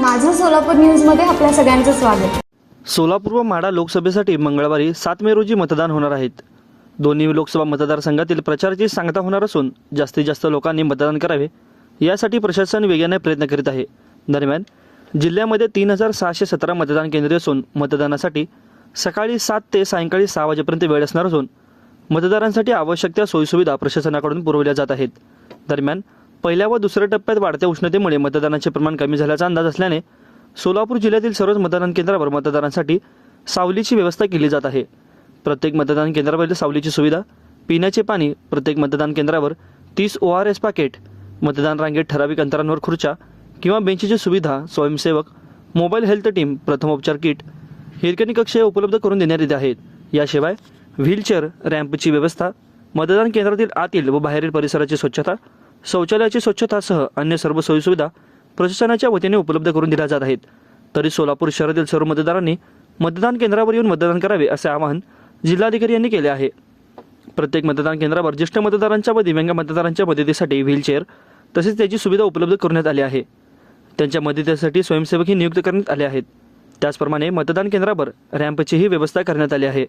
माझं सोलापूर न्यूजमध्ये आपल्या सगळ्यांचं स्वागत. सोलापूर व माढा लोकसभेसाठी मंगळवारी सात मे रोजी मतदान होणार आहेत. दोन्ही लोकसभा मतदारसंघातील प्रचाराची सांगता होणार असून जास्तीत जास्त लोकांनी मतदान करावे यासाठी प्रशासन वेगाने प्रयत्न करीत आहे. दरम्यान जिल्ह्यामध्ये तीन हजार सहाशे सतरा मतदान केंद्रे असून मतदानासाठी सकाळी सात ते सायंकाळी सहा वाजेपर्यंत वेळ असणार असून मतदारांसाठी आवश्यक त्या सोयीसुविधा प्रशासनाकडून पुरवल्या जात आहेत. दरम्यान पहिल्या व दुसऱ्या टप्प्यात वाढत्या उष्णतेमुळे मतदानाचे प्रमाण कमी झाल्याचा अंदाज असल्याने सोलापूर जिल्ह्यातील सर्वच मतदान केंद्रावर मतदारांसाठी सावलीची व्यवस्था केली जात आहे. प्रत्येक मतदान केंद्रावरील सावलीची सुविधा पिण्याचे पाणी प्रत्येक मतदान केंद्रावर तीस ओ आर एस पॅकेट मतदान रांगेत ठराविक अंतरांवर खुर्च्या किंवा बेंचची सुविधा स्वयंसेवक मोबाईल हेल्थ टीम प्रथमोपचार किट हिरकणी कक्ष उपलब्ध करून देण्यात येत आहेत. याशिवाय व्हीलचेअर रॅम्पची व्यवस्था मतदान केंद्रातील आतील व बाहेरील परिसराची स्वच्छता शौचालयाची स्वच्छतासह अन्य सर्व सोयीसुविधा प्रशासनाच्या वतीने उपलब्ध करून दिल्या जात आहेत. तरी सोलापूर शहरातील सर्व मतदारांनी मतदान केंद्रावर येऊन मतदान करावे असे आवाहन जिल्हाधिकारी यांनी केले आहे. प्रत्येक मतदान केंद्रावर ज्येष्ठ मतदारांच्या व दिव्यांग मतदारांच्या मदतीसाठी व्हीलचेअर तसेच त्याची सुविधा उपलब्ध करण्यात आली आहे. त्यांच्या मदतीसाठी स्वयंसेवकही नियुक्त करण्यात आले आहेत. त्याचप्रमाणे मतदान केंद्रावर रॅम्पचीही व्यवस्था करण्यात आली आहे.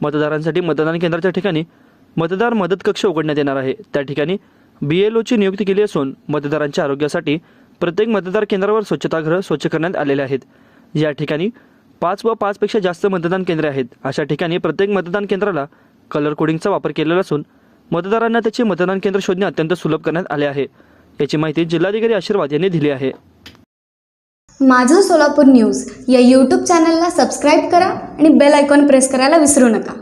मतदारांसाठी मतदान केंद्राच्या ठिकाणी मतदार मदत कक्ष उघडण्यात येणार आहे. त्या ठिकाणी बी एल ओची नियुक्ती केली असून मतदारांच्या आरोग्यासाठी प्रत्येक मतदार केंद्रावर स्वच्छतागृह स्वच्छ करण्यात आलेले आहेत. या ठिकाणी पाच व पाचपेक्षा जास्त मतदान केंद्रे आहेत. अशा ठिकाणी प्रत्येक मतदान केंद्राला कलर कोडिंगचा वापर केलेला असून मतदारांना त्याचे मतदान केंद्र शोधणे अत्यंत सुलभ करण्यात आले आहे. याची माहिती जिल्हाधिकारी आशीर्वाद यांनी दिली आहे. माझं सोलापूर न्यूज या यूट्यूब चॅनलला सबस्क्राईब करा आणि बेल आयकॉन प्रेस करायला विसरू नका.